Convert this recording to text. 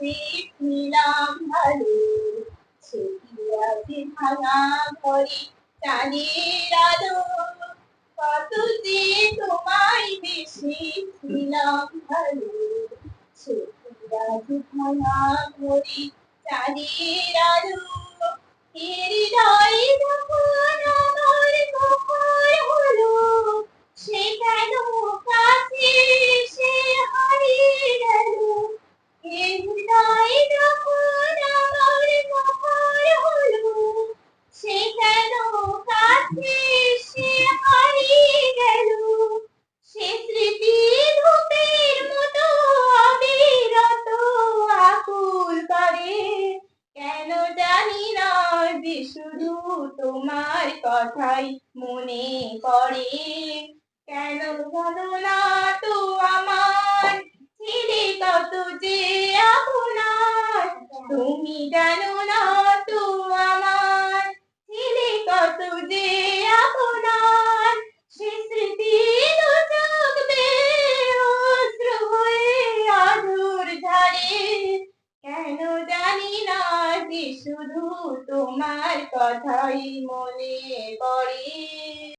বেশি ছিলাম ভালো ছুটি আছে ভাঙা ঘরে চাঁদের আলো কত বেশি ছিলাম ভালো ছুটি আছে ভাঙা ঘরে চাঁদের আলো হৃদয় যখন আমার সে কেন কাছে শুধু তোমার কথাই মনে পড়ে। কেন জানো না তুমি জানো না তো আমার ছেলে কত যে আপনার সে স্মৃতি চোখ বেয়ে হয়ে আদর ঝাড়ে কেন জানি না যে শুধু তোমার কথাই মনে পড়ে।